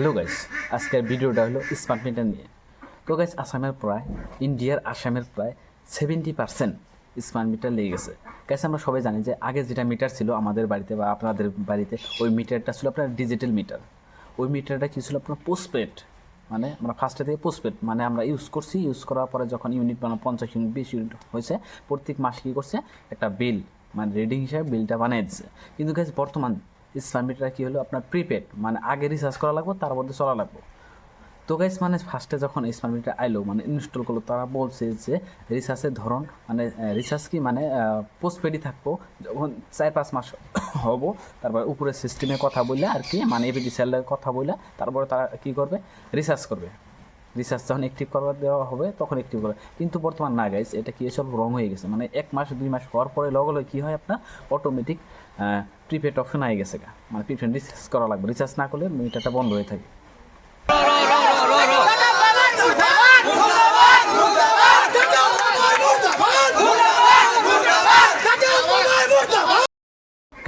Hello guys আজকের ভিডিওটা হলো স্মার্ট মিটার নিয়ে। তো গাইস আসামের প্রায় ইন্ডিয়ার আসামের প্রায় সেভেন্টি পার্সেন্ট স্মার্ট মিটার লেগে গেছে। গাইস আমরা সবাই জানি যে আগে যেটা মিটার ছিল আমাদের বাড়িতে বা আপনাদের বাড়িতে, ওই মিটারটা ছিল আপনার ডিজিটাল মিটার ওই মিটারটা কী ছিল আপনার পোস্টপেড মানে আমরা ফার্স্টে থেকে পোস্টপেড মানে আমরা ইউজ করছি। ইউজ করার পরে যখন ইউনিট মানে পঞ্চাশ ইউনিট বিশ ইউনিট হয়েছে, প্রত্যেক মাসে কী করছে? একটা বিল মানে রিডিং হিসাবে বিলটা বানিয়ে দিচ্ছে। কিন্তু গাইস বর্তমান মিটার কী হলো? আপনার প্রিপেড মানে আগে রিচার্জ করা লাগবে, তার মধ্যে চলা লাগবে। তো গাইস মানে ফার্স্টে যখন স্মার্ট মিটার আইলো মানে ইনস্টল করল, তারা বলছে যে রিচার্জের ধরন মানে রিচার্জ কি মানে পোস্টপেডই থাকব, যখন চার পাঁচ মাস হব, তারপর উপরে সিস্টেমে কথা বললে আর কি মানে এপিডি সেলের কথা বললে, তারপরে তারা কী করবে? রিচার্জ করবে। রিচার্জ যখন অ্যাক্টিভ করবার দেওয়া হবে, তখন অ্যাক্টিভ করবে কিন্তু বর্তমান না গাইস এটা কি সব রং হয়ে গেছে? মানে এক মাস, দুই মাস হওয়ার পরে লগ হলে কী হয় আপনার? অটোমেটিক প্রিপেড অপশন হয়ে গেছে মানে প্রিপেড রিচার্জ করা লাগবে। রিচার্জ না করলে মিটারটা বন্ধ হয়ে থাকে।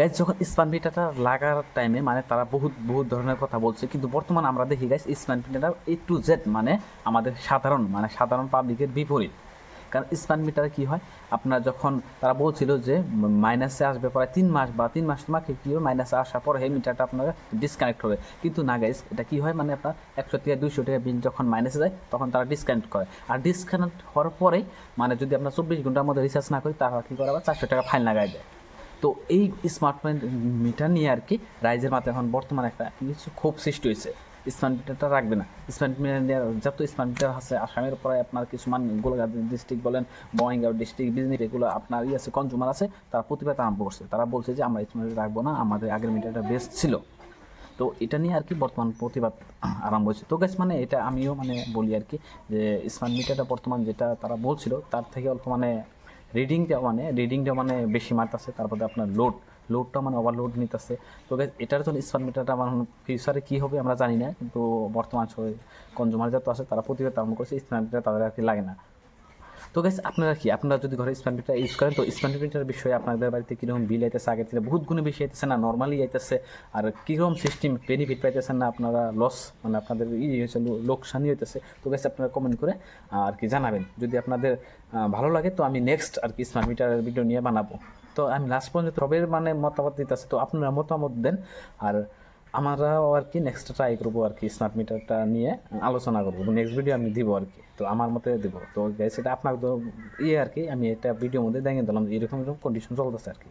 গাইজ যখন স্মার্ট মিটারটা লাগার টাইমে মানে তারা বহুত বহুত ধরনের কথা বলছে, কিন্তু বর্তমানে আমরা দেখি গাইজ স্মার্ট মিটারটা এ টু জেড মানে আমাদের সাধারণ মানে সাধারণ পাবলিকের বিপরীত। কারণ স্মার্ট মিটারে কী হয়, আপনার যখন তারা বলছিল যে মাইনাসে আসবে প্রায় তিন মাস বা তিন মাস তোমাকে কী হবে মাইনাসে আসার পর এই মিটারটা আপনার ডিসকানেক্ট হবে। কিন্তু না গাইজ এটা কী হয় মানে আপনার একশো থেকে দুইশো টাকা বিল যখন মাইনাসে যায়, তখন তারা ডিসকানেক্ট করে। আর ডিসকানেক্ট হওয়ার পরেই মানে যদি আপনার চব্বিশ ঘণ্টার মধ্যে রিচার্জ না করি, তারা কী করে আবার চারশো টাকা ফাইন লাগাই দেয়। তো এই স্মার্টফোন মিটার নিয়ে আর কি রাইজের মাথায় এখন বর্তমানে একটা কিছু ক্ষোভ সৃষ্টি হয়েছে। স্মার্ট মিটারটা রাখবে না। স্মার্ট মিটার নিয়ে যত স্মার্ট মিটার আছে, আসামের পরে আপনার কিছু মান, গোলাঘাট ডিস্ট্রিক্ট বলেন, বঙ্গাইগাঁও ডিস্ট্রিক্ট বিজনেস এগুলো আপনার ইয়ে আছে কনজুমার আছে, তারা প্রতিবাদ আরম্ভ করছে। তারা বলছে যে, আমরা স্মার্ট মিটার রাখব না, আমাদের আগের মিটারটা বেস্ট ছিল। তো এটা নিয়ে আর কি বর্তমান প্রতিবাদ আরম্ভ হয়েছে। তো গাছ মানে এটা আমিও মানে বলি আর কি যে স্মার্ট মিটারটা বর্তমান যেটা তারা বলছিল, তার থেকে অল্প মানে রিডিংটা মানে রিডিংটা মানে বেশি মারতেছে, তারপরে আপনার লোড লোডটা মানে ওভারলোড নিতেছে। তো এটার জন্য স্মার্ট মিটারটা আমার ফিউচারে কী হবে আমরা জানি না, কিন্তু বর্তমান কনজুমার যত আছে, তারা প্রতিবাদ আরম্ভ করছে স্মার্ট মিটার তাদের আর কি লাগে না। তো গাইস আপনারা কি, আপনারা যদি ঘরে স্মার্ট মিটার ইউজ করেন, তো স্মার্ট মিটার বিষয়ে আপনাদের বাড়িতে কীরকম বিল আইতেছে আগের থেকে বহুত গুণে বেশি আইতেছে না নর্মালি আইতেছে, আর কীরকম সিস্টেম বেনিফিট পাইতেছেন না, আপনারা লস মানে আপনাদের ই হয়েছে লোকসানি হইতেছে। তো গাইস আপনারা কমেন্ট করে, আর কি জানাবেন। যদি আপনাদের ভালো লাগে, তো আমি নেক্সট আর কি স্মার্ট মিটারের ভিডিও নিয়ে বানাবো। তো আমি লাস্ট পর্যন্ত সবের মানে মতামত দিতেছে, তো আপনারা মতামত দেন, আর আমরাও আর কি নেক্সট ট্রাই করব আর কি স্মার্ট মিটারটা নিয়ে আলোচনা করব। নেক্সট ভিডিও আমি দিব আর কি তো আমার মতে দিব। তো সেটা আপনার তো ইয়ে আর কি আমি এটা ভিডিওর মধ্যে দেখে দিলাম এরকম এরকম কন্ডিশন চলতেছে আর কি